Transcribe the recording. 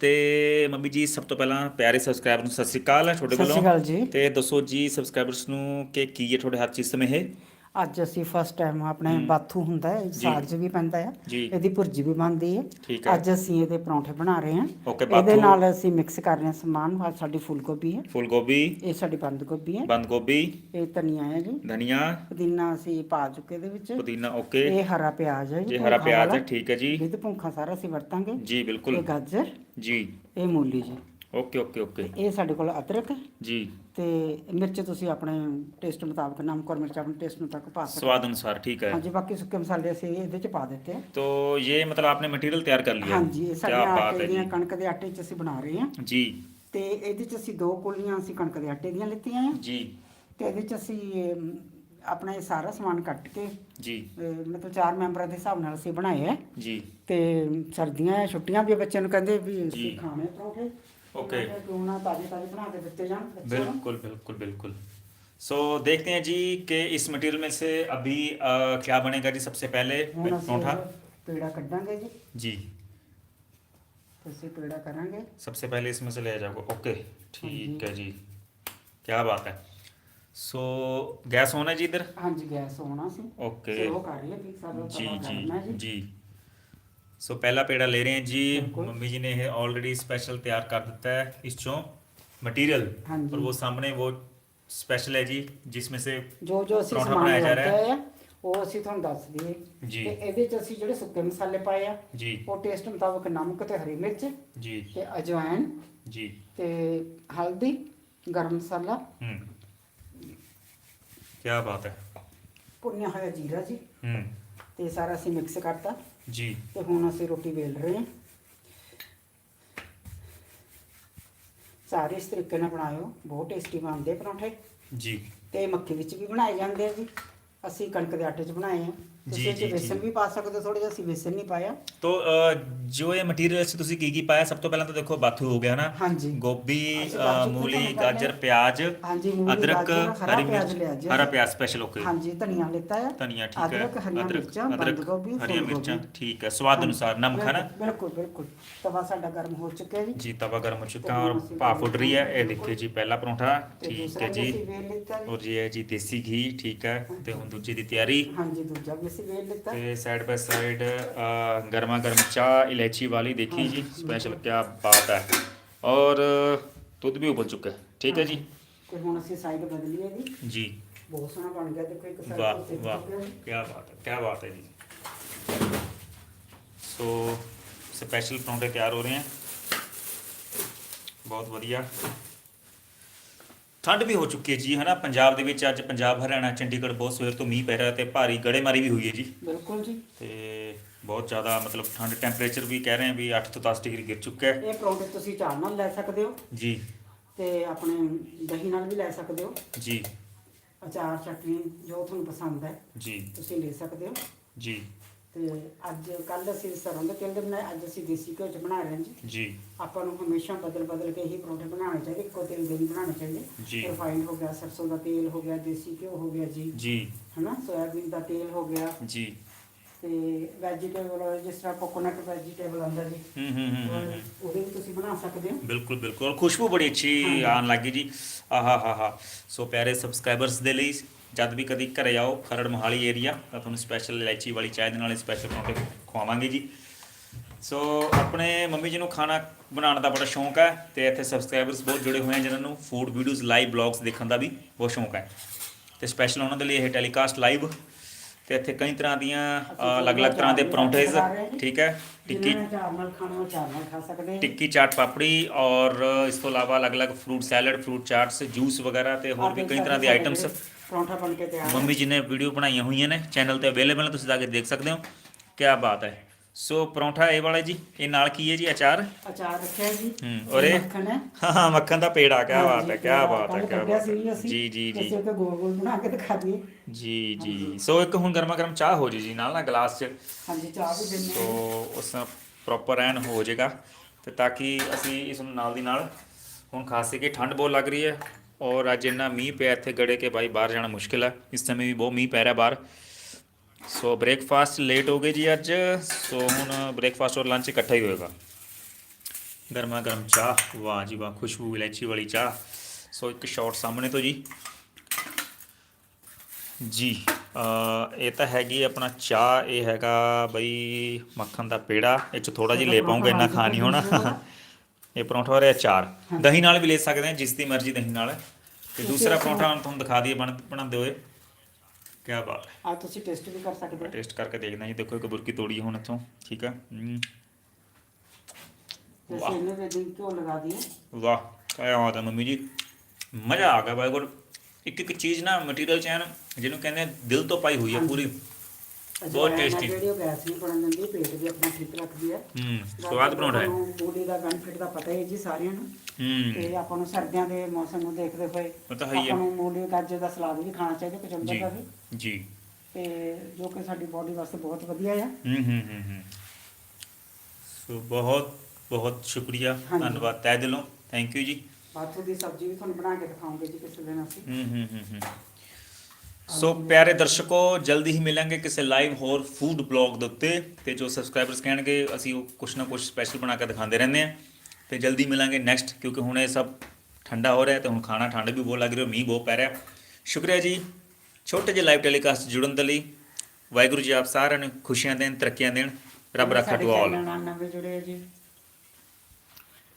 ਤੇ ਮੰਮੀ ਜੀ ਸਭ ਤੋਂ ਪਹਿਲਾਂ ਪਿਆਰੇ ਸਬਸਕ੍ਰਾਈਬਰ ਨੂੰ ਸਤਿ ਸ੍ਰੀ ਅਕਾਲ ਤੁਹਾਡੇ ਸਤਿ ਸ਼੍ਰੀ ਵੱਲੋਂ। ਅਕਾਲ ਜੀ। ਤੇ ਦੱਸੋ ਜੀ ਸਬਸਕ੍ਰਾਈਬਰਸ ਨੂੰ ਕਿ ਕੀ ਹੈ ਤੁਹਾਡੇ ਹੱਥ 'ਚ ਇਸ ਸਮੇਂ ਇਹ? ਅੱਜ ਅਸੀਂ ਫਸਟ ਟਾਈਮ ਆਪਣੇ ਬਾਥੂ ਹੁੰਦਾ ਹੈ ਸਾਗ ਵੀ ਪੈਂਦਾ ਹੈ। ਇਹਦੀ ਭੁਰਜੀ ਵੀ ਬਣਦੀ ਹੈ। ਅੱਜ ਅਸੀਂ ਇਹਦੇ ਪਰੌਂਠੇ ਬਣਾ ਰਹੇ ਹਾਂ। ਇਹਦੇ। ਨਾਲ ਅਸੀਂ ਮਿਕਸ ਕਰ ਰਹੇ ਹਾਂ ਸਮਾਨ ਆਹ ਸਾਡੀ ਫੁੱਲ ਗੋਭੀ ਹੈ। ਫੁੱਲ ਗੋਭੀ ਇਹ ਸਾਡੀ ਬੰਦ ਗੋਭੀ ਹੈ। ਬੰਦ ਗੋਭੀ ਇਹ ਧਨੀਆ ਹੈ ਜੀ। ਧਨੀਆ। ਪੁਦੀਨਾ ਅਸੀਂ ਪਾ ਚੁੱਕੇ ਇਹਦੇ ਵਿੱਚ। ਪੁਦੀਨਾ ਓਕੇ। ਇਹ ਹਰਾ ਪਿਆਜ਼ ਹੈ ਜੀ ਹਰਾ ਪਿਆਜ਼ ਹੈ ਠੀਕ ਹੈ ਜੀ। ਵਿਦ ਭੁੰਖਾ ਸਾਰਾ ਅਸੀਂ ਵਰਤਾਂਗੇ। ਜੀ ਇਹ ਬਿਲਕੁਲ ਗਾਜਰ। ਜੀ। ਇਹ ਮੂਲੀ ਜੀ। Okay okay okay. ਇਹ ਸਾਡੇ ਕੋਲ ਅਦਰਕ ਜੀ। ਤੇ ਮਿਰਚ ਤੁਸੀਂ ਆਪਣੇ ਟੇਸਟ ਮੁਤਾਬਕ ਨਮਕ ਮਿਰਚ ਆਪਣੇ ਟੇਸਟ ਮੁਤਾਬਕ ਪਾ ਸਕਦੇ ਸਵਾਦ ਅਨੁਸਾਰ ਠੀਕ ਹੈ। ਹਾਂਜੀ ਬਾਕੀ ਸੁੱਕੇ ਮਸਾਲੇ ਅਸੀਂ ਇਹਦੇ ਚ ਪਾ ਦਿੱਤੇ ਤੋ ਇਹ ਮਤਲਬ ਆਪਨੇ ਮਟੀਰੀਅਲ ਤਿਆਰ ਕਰ ਲਿਆ। ਹਾਂਜੀ ਇਹ ਸਾਡਾ ਆਟੇ ਦੀਆਂ ਕਣਕ ਦੇ ਆਟੇ ਚ ਅਸੀਂ ਬਣਾ ਰਹੇ ਹਾਂ। ਜੀ। ਤੇ ਇਹਦੇ ਚ ਅਸੀਂ ਦੋ ਕੋਲੀਆਂ ਅਸੀਂ ਕਣਕ ਦੇ ਆਟੇ ਦੀਆਂ ਲਿੱਤੀਆਂ ਆ। ਜੀ। ਤੇ ਇਹਦੇ ਚ ਅਸੀਂ ਆਪਣਾ ਇਹ ਸਾਰਾ ਸਮਾਨ ਕੱਟ ਕੇ जी ਅਹ, ਮਤਲਬ ਚਾਰ ਮੈਂਬਰਾਂ ਦੇ ਹਿਸਾਬ ਨਾਲ ਅਸੀਂ ਬਣਾਏ ਆ जी ਤੇ ਸਰਦੀਆਂ ਆ ਛੁੱਟੀਆਂ ਵੀ ਆ, ਬੱਚਿਆਂ ਨੂੰ ਕਹਿੰਦੇ ਵੀ ਜੀ। ਅਸੀਂ ਖਾਣੇ ਪਰੌਂਠੇ Okay. ਪਰੌਂਠੇ ਕਿਉਂ ਨਾ ਤਾਜ਼ੇ ਤਾਜ਼ੇ ਬਣਾ ਕੇ ਦਿੱਤੇ ਜਾਣ ਬੱਚਿਆਂ ਨੂੰ बिल्कुल बिल्कुल बिल्कुल सो देखते हैं जी कि इस मटेरियल में से अभी अ, क्या बनेगा जी सबसे पहले ਹੁਣ ਅਸੀਂ परोठा ਇਹਦਾ ਪੇੜਾ ਕੱਢਾਂਗੇ ਜੀ जी ਤੇ ਅਸੀਂ ਪੇੜਾ ਕਰਾਂਗੇ सबसे पहले इसमें से ले जाओगे ओके ठीक है जी क्या बात है सो गैस ऑन है जी इधर ਹਾਂਜੀ ਗੈਸ ਹੋਣਾ ਸੀ ओके ਸਲੋ ਕਰ ਰਹੀ ਹੈ ਵੀ ਸਾਡਾ जी ਤਵਾ जी ਗਰਮ ਹੈ जी सो पहला पेड़ा ले रहे हैं जी बिल्कुल। मम्मी जी ने ये ऑलरेडी स्पेशल तैयार कर देता है इस चो मटेरियल हाँ जी। और वो सामने वो स्पेशल है जी जिसमें से ਜੋ ਜੋ ਅਸੀਂ ਪਰੌਂਠਾ ਸਮਾਨ ਬਣਾਇਆ ਜਾ ਰਿਹਾ ਵਰਤਿਆ ਆ ਉਹ ਅਸੀਂ ਤੁਹਾਨੂੰ ਦੱਸ ਦਈਏ ਜੀ। ਤੇ ਇਹਦੇ ਚ ਅਸੀਂ ਜਿਹੜੇ ਸੁੱਕੇ ਮਸਾਲੇ ਪਾਏ ਆ जी ਉਹ ਟੇਸਟ ਮੁਤਾਬਕ ਨਮਕ ਤੇ ਹਰੀ ਮਿਰਚ जी ਤੇ ਅਜਵਾਇਨ जी ਤੇ ਹਲਦੀ ਗਰਮ ਮਸਾਲਾ हम्म ਕੀ ਬਾਤ ਹੈ। ਭੁੰਨਿਆ ਹੋਇਆ ਜੀਰਾ ਜੀ। ਹੂੰ। ਤੇ ਸਾਰਾ ਅਸੀਂ ਮਿਕਸ ਕਰਤਾ। ਜੀ। ਤੇ ਹੁਣ ਅਸੀਂ ਰੋਟੀ ਵੇਲ ਰਹੇ ਹਾਂ। ਸਾਰੇ ਇਸ ਤਰੀਕੇ ਨਾਲ ਬਣਾਇਓ। ਬਹੁਤ ਟੇਸਟੀ ਬਣਦੇ ਪਰੌਂਠੇ। ਜੀ। ਤੇ ਮੱਕੀ ਵਿੱਚ ਵੀ ਬਣਾਏ ਜਾਂਦੇ ਆ ਜੀ। ਅਸੀਂ ਕਣਕ ਦੇ ਆਟੇ 'ਚ ਬਣਾਏ ਆ। ਤੁਸੀਂ ਜੀ, ਜੀ, ਵੇਸਣ ਵੀ ਪਾ ਸਕਦੇ ਹੋ ਥੋੜਾ ਜਿਹਾ ਅਸੀਂ ਵੇਸਣ ਨਹੀਂ ਪਾਇਆ। ਤੋ ਜੋ ਇਹ ਮਟੀਰੀਅਲ ਸੀ ਤੁਸੀਂ ਕੀ ਕੀ ਪਾਇਆ ਸਭ ਤੋਂ ਪਹਿਲਾਂ ਤਾਂ ਦੇਖੋ ਬਾਥੂ ਹੋ ਗਿਆ ਨਾ ਗੋਭੀ ਮੂਲੀ ਗਾਜਰ ਪਿਆਜ਼ ਅਦਰਕ ਹਰੀ ਮਿਰਚ ਹਰਾ ਪਿਆਜ਼ ਸਪੈਸ਼ਲ ਓਕੇ ਹਾਂਜੀ ਧਨੀਆ ਲਿੱਤਾ ਹੈ। ਧਨੀਆ ਠੀਕ ਹੈ। ਅਦਰਕ ਹਰੀਆਂ ਗੋਭੀ ਫੁੱਲ ਹਰੀਆਂ ਠੀਕ ਹੈ। ਸਵਾਦ ਅਨੁਸਾਰ ਨਮਕ ਹਨਾ? ਬਿਲਕੁਲ, ਬਿਲਕੁਲ ਤਵਾ ਸਾਡਾ ਗਰਮ ਹੋ ਚੁੱਕਿਆ ਜੀ। ਜੀ ਤਵਾ ਗਰਮ ਹੋ ਚੁੱਕਾ ਔਰ ਭਾਫ ਉੱਡ ਰਹੀ ਹੈ। ਇਹ ਦੇਖਿਓ ਜੀ ਪਹਿਲਾ ਪਰੌਂਠਾ ਠੀਕ ਦੂਸਰਾ ਹੈ ਜੀ। ਜੀ। ਔਰ ਜੀ ਹੈ ਜੀ ਦੇਸੀ ਘੀ ਠੀਕ ਹੈ। ਤੇ ਹੁਣ ਦੂਜੀ ਦੀ ਤਿਆਰੀ। ਹਾਂਜੀ ਦੂਜਾ ਵੀ ਅਸੀਂ ਵੇਲ ਲਿੱਤਾ। ਤੇ ਸਾਈਡ ਬਾਈ ਸਾਈਡ ਗਰਮਾ ਗਰਮ ਚਾਹ ਇਲਾਇਚੀ ਵਾਲੀ ਦੇਖੀ ਜੀ ਸਪੈਸ਼ਲ ਕੀ ਬਾਤ ਹੈ। ਔਰ ਦੁੱਧ ਵੀ ਉਬਲ ਚੁੱਕਾ ਹੈ। ਠੀਕ ਹੈ ਜੀ? ਤੇ ਹੁਣ ਅਸੀਂ ਸਾਈਡ ਬਦਲੀ ਹੈ ਜੀ। ਜੀ। ਬਹੁਤ ਸੋਹਣਾ ਬਣ ਗਿਆ ਦੇਖੋ ਇੱਕ ਸਾਈਡ ਵਾਹ ਵਾਹ। ਕੀ ਬਾਤ ਹੈ ਕੀ ਬਾਤ ਹੈ ਜੀ। ਸੋ ਸਪੈਸ਼ਲ ਪਰੌਂਠੇ ਤਿਆਰ ਹੋ ਰਹੇ ਹਨ ਬਹੁਤ ਵਧੀਆ। ਠੰਡ ਵੀ ਹੋ ਚੁੱਕੀ ਹੈ ਜੀ ਹਨਾ? ਪੰਜਾਬ ਦੇ ਵਿੱਚ ਅੱਜ ਪੰਜਾਬ ਹਰਿਆਣਾ ਚੰਡੀਗੜ੍ਹ ਬਹੁਤ ਸਵੇਰ ਤੋਂ ਮੀਂਹ ਪੈ ਰਿਹਾ ਤੇ ਭਾਰੀ ਗੜੇਮਾਰੀ ਵੀ ਹੋਈ ਹੈ ਜੀ। ਬਿਲਕੁਲ ਜੀ। ਤੇ ਬਹੁਤ ਜ਼ਿਆਦਾ ਮਤਲਬ ਠੰਡ ਟੈਂਪਰੇਚਰ ਵੀ ਕਹਿ ਰਹੇ ਆ ਵੀ 8 ਤੋਂ 10 ਡਿਗਰੀ ਗਿਰ ਚੁੱਕਾ ਹੈ। ਇਹ ਪਰੌਂਠੇ ਤੁਸੀਂ ਚਾਹ ਨਾਲ ਲੈ ਸਕਦੇ ਹੋ। ਜੀ। ਤੇ ਆਪਣੇ ਦਹੀਂ ਨਾਲ ਵੀ ਲੈ ਸਕਦੇ ਹੋ। ਜੀ। ਅਚਾਰ ਚਟਨੀ ਜੋ ਤੁਹਾਨੂੰ ਪਸੰਦ ਹੈ ਜੀ। ਤੁਸੀਂ ਲੈ ਸਕਦੇ ਹੋ। ਜੀ। ਤੇ ਅੱਜ ਕੱਲ ਅਸੀਂ ਸਰੋਂ ਦੇ ਤੇਲ ਦੇ ਬਣਾਏ ਅੱਜ ਅਸੀਂ ਦੇਸੀ ਘਿਓ ਚ ਬਣਾ ਰਹੇ ਹਾਂ ਜੀ। ਜੀ। ਆਪਾਂ ਨੂੰ ਹਮੇਸ਼ਾ ਬਦਲ ਬਦਲ ਕੇ ਹੀ ਪਰੌਂਠੇ ਬਣਾਉਣੇ ਚਾਹੀਦੇ ਇੱਕੋ ਤੇਲ ਦੇ ਨਹੀਂ ਬਣਾਉਣੇ ਜੀ। ਚਾਹੀਦੇ ਰਿਫਾਈਨਡ ਹੋ ਗਿਆ ਸਰਸੋਂ ਦਾ ਤੇਲ ਹੋ ਗਿਆ ਦੇਸੀ ਘਿਓ ਹੋ ਗਿਆ ਜੀ। ਜੀ। ਹਨਾ ਸੋਇਆਬੀਨ ਦਾ ਤੇਲ ਹੋ ਗਿਆ। ਜੀ। ਤੇ ਵੈਜੀਟੇਬਲ ਜਿਸ ਤਰ੍ਹਾਂ ਕੋਕੋਨਟ ਵੈਜੀਟੇਬਲ ਆਉਂਦਾ ਜੀ। ਹੂੰ ਹੂੰ ਹੂੰ ਹੂੰ ਹੂੰ। ਉਹਦੇ ਵੀ ਤੁਸੀਂ ਬਣਾ ਸਕਦੇ ਹੋ। ਬਿਲਕੁਲ ਬਿਲਕੁਲ। ਔਰ ਖੁਸ਼ਬੂ ਬੜੀ ਅੱਛੀ ਆਉਣ ਲੱਗੀ ਜੀ। ਆਹਾ ਹਾ ਹਾ। ਸੋ ਪਿਆਰੇ ਸਬਸਕ੍ਰਾਈਬਰਸ ਦੇ ਲਈ ਜਦ ਵੀ ਕਦੀ ਘਰੇ ਆਓ ਖਰੜ ਮੋਹਾਲੀ ਏਰੀਆ ਤਾਂ ਤੁਹਾਨੂੰ ਸਪੈਸ਼ਲ ਇਲਾਇਚੀ ਵਾਲੀ ਚਾਹ ਦੇ ਨਾਲ ਸਪੈਸ਼ਲ ਪਰੌਂਠੇ ਖਵਾਵਾਂਗੇ ਜੀ। ਸੋ ਆਪਣੇ ਮੰਮੀ ਜੀ ਨੂੰ ਖਾਣਾ ਬਣਾਉਣ ਦਾ ਬੜਾ ਸ਼ੌਂਕ ਹੈ ਤੇ ਇੱਥੇ ਸਬਸਕ੍ਰਾਈਬਰਸ ਬਹੁਤ ਜੁੜੇ ਹੋਏ ਹਨ ਜਿਨ੍ਹਾਂ ਨੂੰ ਫੂਡ ਵੀਡੀਓਜ਼ ਲਾਈਵ ਬਲੌਗਸ ਦੇਖਣ ਦਾ ਵੀ ਬਹੁਤ ਸ਼ੌਂਕ ਹੈ। ਤੇ ਸਪੈਸ਼ਲ ਉਹਨਾਂ ਦੇ ਲਈ ਇਹ ਟੈਲੀਕਾਸਟ ਲਾਈਵ ਤੇ ਇੱਥੇ ਕਈ ਤਰ੍ਹਾਂ ਦੀਆਂ ਅਲੱਗ-ਅਲੱਗ ਤਰ੍ਹਾਂ ਦੇ ਪਰੌਂਠੇਜ਼ ਠੀਕ ਹੈ ਟਿੱਕੀ ਖਾਣਾ ਖਾ ਸਕਦੇ ਆ ਟਿੱਕੀ ਚਾਟ ਪਾਪੜੀ ਔਰ ਇਸ ਤੋਂ ਇਲਾਵਾ ਅਲੱਗ-ਅਲੱਗ fruit salad fruit chaats juice ਵਗੈਰਾ ਤੇ ਹੋਰ ਵੀ ਕਈ ਤਰ੍ਹਾਂ ਦੀ ਆਈਟਮਸ ਪਰੌਂਠਾ ਬਣ ਕੇ ਤਿਆਰ ਹੈ। ਮੰਮੀ ਜੀ ਨੇ ਵੀਡੀਓ ਬਣਾਈਆਂ ਹੋਈਆਂ ਨੇ ਚੈਨਲ ਤੇ ਅਵੇਲੇਬਲ ਨੇ ਤੁਸੀਂ ਜਾ ਕੇ ਦੇਖ ਸਕਦੇ ਹੋ। ਕੀ ਬਾਤ ਹੈ। ਸੋ ਪਰੌਂਠਾ ਇਹ ਵਾਲਾ ਜੀ ਇਹ ਨਾਲ ਕੀ ਹੈ ਜੀ? ਅਚਾਰ? ਅਚਾਰ ਰੱਖਿਆ ਜੀ। ਹੂੰ, ਔਰ ਇਹ? ਮੱਖਣ ਹੈ। ਹਾਂ ਹਾਂ ਮੱਖਣ ਦਾ ਪੇੜਾ ਕੀ ਬਾਤ ਹੈ ਕੀ ਬਾਤ ਹੈ ਕੀ ਬਾਤ ਹੈ। ਜੀ ਜੀ ਜੀ। ਅਸੀਂ ਉਹ ਗੋਲ ਗੋਲ ਬਣਾ ਕੇ ਦਿਖਾ ਦਈਏ। ਜੀ ਜੀ। ਸੋ ਇੱਕ ਹੁਣ ਗਰਮਾ ਗਰਮ ਚਾਹ ਹੋ ਜੀ ਜੀ ਨਾਲ ਨਾ ਗਲਾਸ 'ਚ। ਹਾਂਜੀ ਚਾਹ ਵੀ ਦਿੰਦੇ ਸੋ ਹਾਂ। ਉਸ ਪ੍ਰੋਪਰ ਐਨ ਹੋ ਜਾਏਗਾ। ਤੇ ਤਾਂ ਕਿ ਅਸੀਂ ਇਸ ਨੂੰ ਨਾਲ ਦੀ ਨਾਲ ਹੁਣ ਖਾਸ ਕਰਕੇ ਠੰਡ ਬਹੁਤ ਲੱਗ ਰਹੀ ਹੈ। ਔਰ ਅੱਜ ਇੰਨਾ ਮੀਂਹ ਪਿਆ ਇੱਥੇ ਗੜੇ ਕੇ ਬਾਈ ਬਾਹਰ ਜਾਣਾ ਮੁਸ਼ਕਿਲ ਹੈ ਇਸ ਸਮੇਂ ਵੀ ਬਹੁਤ ਮੀਂਹ ਪੈ ਰਿਹਾ ਬਾਹਰ। ਸੋ ਬ੍ਰੇਕਫਾਸਟ ਲੇਟ ਹੋ ਗਏ ਜੀ ਅੱਜ। ਸੋ ਹੁਣ ਬ੍ਰੇਕਫਾਸਟ ਔਰ ਲੰਚ ਇਕੱਠਾ ਹੀ ਹੋਏਗਾ। ਗਰਮਾ ਗਰਮ ਚਾਹ। ਵਾਹ ਜੀ ਵਾਹ, ਖੁਸ਼ਬੂ, ਇਲਾਇਚੀ ਵਾਲੀ ਚਾਹ। ਸੋ ਇੱਕ ਸ਼ਾਟ ਸਾਹਮਣੇ ਤੋਂ ਜੀ। ਜੀ ਇਹ ਤਾਂ ਹੈਗੀ ਆਪਣਾ ਚਾਹ, ਇਹ ਹੈਗਾ ਬਈ ਮੱਖਣ ਦਾ ਪੇੜਾ। ਇਹ ਚ ਥੋੜਾ ਜਿਹਾ ਲੈ ਪਾਉਂਗਾ ਇੰਨਾ ਖਾ ਨਹੀਂ ਹੋਣਾ। ਇਹ ਪਰੌਂਠਾ ਹੋ ਰਿਹਾ ਚਾਰ ਦਹੀਂ ਨਾਲ ਵੀ ਲੈ ਸਕਦੇ ਹਾਂ ਜਿਸ ਦੀ ਮਰਜ਼ੀ ਦਹੀਂ ਨਾਲ। ਤੇ ਦੂਸਰਾ ਪਰੌਂਠਾ ਹੁਣ ਤੁਹਾਨੂੰ ਦਿਖਾ ਦਈਏ ਬਣ ਬਣਾਉਂਦੇ ਹੋਏ। ਕੀ ਬਾਤ ਹੈ। ਆ ਤੁਸੀਂ ਟੇਸਟ ਵੀ ਕਰ ਸਕਦੇ ਹੋ। ਟੇਸਟ ਕਰਕੇ ਦੇਖਦੇ ਹਾਂ ਜੀ ਦੇਖੋ ਇੱਕ ਬੁਰਕੀ ਤੋੜੀ ਹੁਣ ਇੱਥੋਂ ਠੀਕ ਹਮ, ਜੈਸੇ ਇਹਨੇ ਲਗਾ ਦਿਏ ਵਾਹ ਕਿਆ ਬਾਤ ਹੈ ਮੰਮੀ ਜੀ। ਮਜ਼ਾ ਆ ਗਿਆ ਬਾਈ ਗੁੱਡ ਇੱਕ ਇੱਕ ਚੀਜ਼ ਨਾ ਮਟੀਰੀਅਲ ਚੈਨ ਜਿਹਨੂੰ ਕਹਿੰਦੇ ਆ, ਦਿਲ ਤੋਂ ਪਾਈ ਹੋਈ ਹੈ ਪੂਰੀ। ਬਹੁਤ tasty। ਜਿਹੜੀ ਉਹ ਗੈਸ ਨਹੀਂ ਬਣਨ ਦਿੰਦੀ ਪੇਟ ਵੀ ਆਪਣਾ ਠੀਕ ਰੱਖਦੀ ਹੈ। ਹੂੰ ਸਵਾਦ ਪਰੌਂਠਾ ਹੈ। ਬੋਡੀ ਦਾ ਬੈਨੀਫਿਟ ਦਾ ਪਤਾ ਹੀ ਹੈ ਜੀ ਸਾਰਿਆਂ ਨੂੰ। ਹੂੰ। ਤੇ ਆਪਾਂ ਨੂੰ ਸਰਦੀਆਂ ਦੇ ਮੌਸਮ ਨੂੰ ਦੇਖਦੇ ਹੋਏ ਉਹ ਤਾਂ ਹੈ ਹੀ ਹੈ। ਆਪਾਂ ਨੂੰ ਮੂਲੀ ਗਾਜਰ ਦਾ ਸਲਾਦ ਵੀ ਖਾਣਾ ਚਾਹੀਦਾ ਕਚੰਬਰ ਜੀ ਦਾ ਵੀ। ਜੀ। ਤੇ ਜੋ ਕਿ ਸਾਡੀ ਬੋਡੀ ਵਾਸਤੇ ਬਹੁਤ ਵਧੀਆ ਹੈ ਹੂੰ ਹੂੰ ਹੂੰ ਹੂੰ। ਸੋ ਬਹੁਤ ਬਹੁਤ ਸ਼ੁਕਰੀਆ। ਹਾਂਜੀ। ਧੰਨਵਾਦ। ਤਹਿ ਦਿਲੋਂ। ਥੈਂਕ ਯੂ ਜੀ। ਬਾਥੂ ਦੀ ਸਬਜ਼ੀ ਵੀ ਤੁਹਾਨੂੰ ਬਣਾ ਕੇ ਦਿਖਾਉਂਗੇ ਜੀ ਕਿਸੇ ਦਿਨ ਅਸੀਂ। ਹੂੰ ਹੂੰ ਹੂੰ ਹੂੰ। ਸੋ ਪਿਆਰੇ ਦਰਸ਼ਕੋ ਜਲਦੀ ਹੀ ਮਿਲਾਂਗੇ ਕਿਸੇ ਲਾਈਵ ਹੋਰ ਫੂਡ ਬਲੌਗ ਦੇ ਉੱਤੇ ਤੇ ਜੋ ਸਬਸਕ੍ਰਾਈਬਰਸ ਕਹਿਣਗੇ ਅਸੀਂ ਉਹ ਕੁਛ ਨਾ ਕੁਛ ਸਪੈਸ਼ਲ ਬਣਾ ਕੇ ਦਿਖਾਉਂਦੇ ਰਹਿੰਦੇ ਆ ਤੇ ਜਲਦੀ ਮਿਲਾਂਗੇ ਨੈਕਸਟ ਕਿਉਂਕਿ ਹੁਣ ਇਹ ਸਭ ਠੰਡਾ ਹੋ ਰਿਹਾ ਤੇ ਹੁਣ ਖਾਣਾ ਠੰਡ ਵੀ ਬਹੁਤ ਲੱਗ ਰਹੀ ਮੀਂਹ ਬਹੁਤ ਪੈ ਰਿਹਾ ਸ਼ੁਕਰੀਆ ਜੀ। ਛੋਟੇ ਜਿਹੇ ਲਾਈਵ ਟੈਲੀਕਾਸਟ ਜੁੜਨ ਦੇ ਲਈ ਵਾਹਿਗੁਰੂ ਜੀ ਆਪ ਸਾਰਿਆਂ ਨੂੰ ਖੁਸ਼ੀਆਂ ਦੇਣ ਤਰੱਕੀਆਂ ਦੇਣ। ਰੱਬ ਰੱਖਾ ਟੂ ਆਲ channel ਨਾਲ ਨਵੇਂ ਜੁੜੇ ਹੋ ਜੀ।